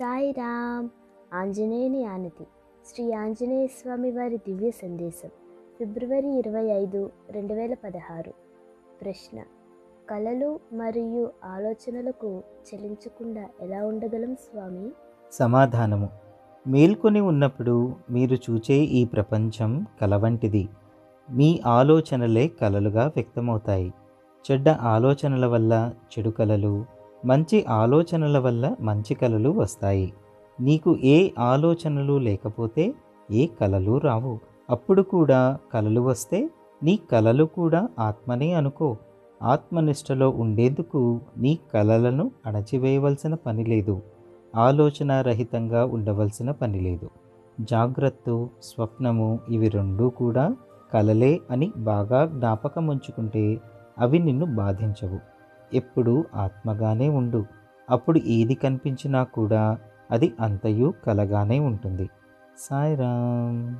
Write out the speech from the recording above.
సాయిరామ్ ఆంజనేయుని ఆనతి. శ్రీ ఆంజనేయ స్వామి వారి దివ్య సందేశం. ఫిబ్రవరి ఇరవై ఐదు రెండు వేల పదహారు. ప్రశ్న. కళలు మరియు ఆలోచనలకు చెలించకుండా ఎలా ఉండగలం స్వామి? సమాధానము. మేల్కొని ఉన్నప్పుడు మీరు చూచే ఈ ప్రపంచం కల వంటిది. మీ ఆలోచనలే కలలుగా వ్యక్తమవుతాయి. చెడ్డ ఆలోచనల వల్ల చెడు కలలు మంచి ఆలోచనల వల్ల మంచి కలలు వస్తాయి. నీకు ఏ ఆలోచనలు లేకపోతే ఏ కలలు రావు. అప్పుడు కూడా కలలు వస్తే నీ కలలు కూడా ఆత్మనే అనుకో. ఆత్మనిష్టలో ఉండేందుకు నీ కలలను అణచివేయవలసిన పని లేదు. ఆలోచన రహితంగా ఉండవలసిన పని లేదు. జాగ్రత్త స్వప్నము ఇవి రెండూ కూడా కలలే అని బాగా జ్ఞాపకం ఉంచుకుంటే అవి నిన్ను బాధించవు. ఎప్పుడు ఆత్మగానే ఉండు. అప్పుడు ఏది కనిపించినా కూడా అది అంతయు కలగానే ఉంటుంది. సాయిరామ్.